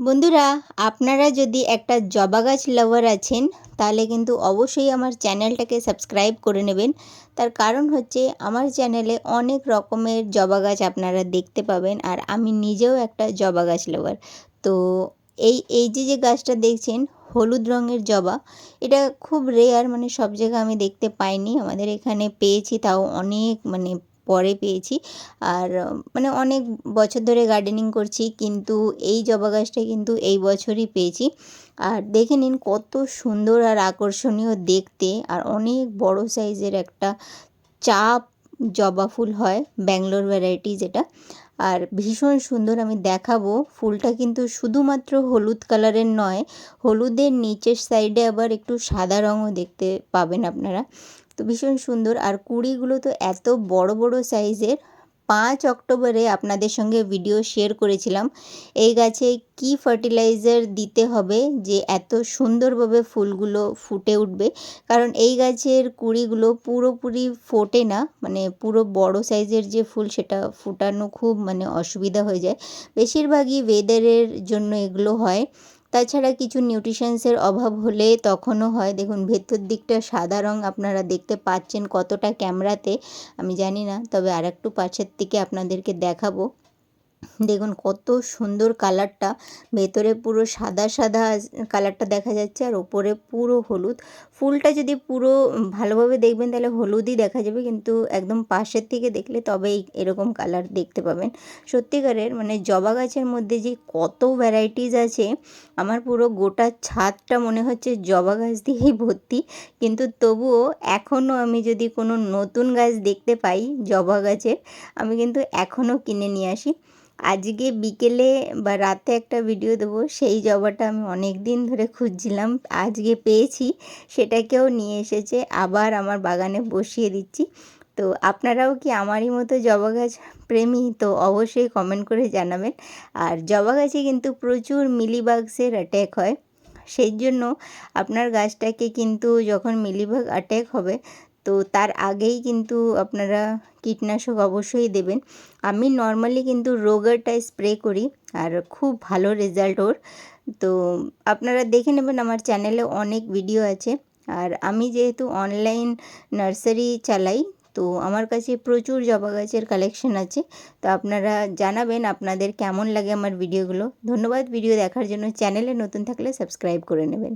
বন্ধুরা, আপনারা যদি একটা জবা গাছ লাভার আছেন, তাহলে কিন্তু অবশ্যই আমার চ্যানেলটাকে সাবস্ক্রাইব করে নেবেন। তার কারণ হচ্ছে, আমার চ্যানেলে অনেক রকমের জবা গাছ আপনারা দেখতে পাবেন, আর আমি নিজেও একটা জবা গাছ লাভার তো, এই এই যে যে গাছটা দেখছেন, হলুদ রঙের জবা, এটা খুব রেয়ার মানে সব জায়গায় আমি দেখতে পাইনি। আমাদের এখানে পেয়েছি, তাও অনেক মানে পরে পেয়েছি। আর মানে অনেক বছর ধরে গার্ডেনিং করছি, কিন্তু এই জবা গাছটা কিন্তু এই বছরই পেয়েছি। আর দেখে নিন কত সুন্দর আর আকর্ষণীয় দেখতে। আর অনেক বড় সাইজের একটা চাপ জবা ফুল হয় ব্যাঙ্গলোর ভ্যারাইটি যেটা। আর ভীষণ সুন্দর আমি দেখাবো। ফুলটা কিন্তু শুধুমাত্র হলুদ কালারের নয়, হলুদের নিচের সাইডে আবার একটু সাদা রঙও দেখতে পাবেন আপনারা। তো ভীষণ সুন্দর। আর কুড়িগুলো তো এত বড় বড় সাইজের। পাঁচ অক্টোবরে আপনাদের সঙ্গে ভিডিও শেয়ার করেছিলাম। এই গাছে কি ফার্টিলাইজার দিতে হবে যে এত সুন্দরভাবে ফুলগুলো ফুটে উঠবে? কারণ এই গাছের কুড়িগুলো পুরোপুরি ফোটে না। মানে পুরো বড় সাইজের যে ফুল সেটা ফুটানো খুব মানে অসুবিধা হয়ে যায়। বেশিরভাগই ওয়েদারের জন্য এগুলো হয়। তাছাড়া কিছু নিউট্রিশনসের অভাব হলে তখনও হয়। দেখুন, ভেতর দিকটা সাদা রং আপনারা দেখতে পাচ্ছেন কতটা ক্যামেরাতে আমি জানি না, তবে আর একটু পাশের থেকে আপনাদেরকে দেখাবো। দেখুন কত সুন্দর কালারটা। ভেতরে পুরো সাদা সাদা কালারটা দেখা যাচ্ছে আর ওপরে পুরো হলুদ। ফুলটা যদি পুরো ভালোভাবে দেখবেন তাহলে হলুদই দেখা যাবে কিন্তু একদম পাশের থেকে দেখলে তবেই এরকম কালার দেখতে পাবেন। সত্যিকারের মানে জবা গাছের মধ্যে যে কত ভ্যারাইটিস আছে, আমার পুরো গোটা ছাদটা মনে হচ্ছে জবা গাছ দিয়েই ভর্তি। কিন্তু তবুও এখনও আমি যদি কোনো নতুন গাছ দেখতে পাই জবা গাছের, আমি কিন্তু এখনও কিনে নিয়ে আসি। আজকে বিকেলে বা রাতে একটা ভিডিও দেবো। সেই জবাটা আমি অনেক দিন ধরে খুঁজছিলাম, আজকে পেয়েছি। সেটাকেও নিয়ে এসেছে, আবার আমার বাগানে বসিয়ে দিচ্ছি। তো আপনারাও কি আমারই মতো জবা গাছ প্রেমী? তো অবশ্যই কমেন্ট করে জানাবেন। আর জবা গাছে কিন্তু প্রচুর মিলিবাগসের অ্যাট্যাক হয়। সেই জন্য আপনার গাছটাকে কিন্তু যখন মিলিবাগ অ্যাট্যাক হবে তো তার আগেই কিন্তু আপনারা কীটনাশক অবশ্যই দেবেন। আমি নর্মালি কিন্তু রোগারটা স্প্রে করি আর খুব ভালো রেজাল্ট ওর। তো আপনারা দেখে নেবেন আমার চ্যানেলে অনেক ভিডিও আছে। আর আমি যেহেতু অনলাইন নার্সারি চালাই, তো আমার কাছে প্রচুর জবা গাছের কালেকশন আছে। তো আপনারা জানাবেন আপনাদের কেমন লাগে আমার ভিডিওগুলো ধন্যবাদ ভিডিও দেখার জন্য। চ্যানেলে নতুন থাকলে সাবস্ক্রাইব করে নেবেন।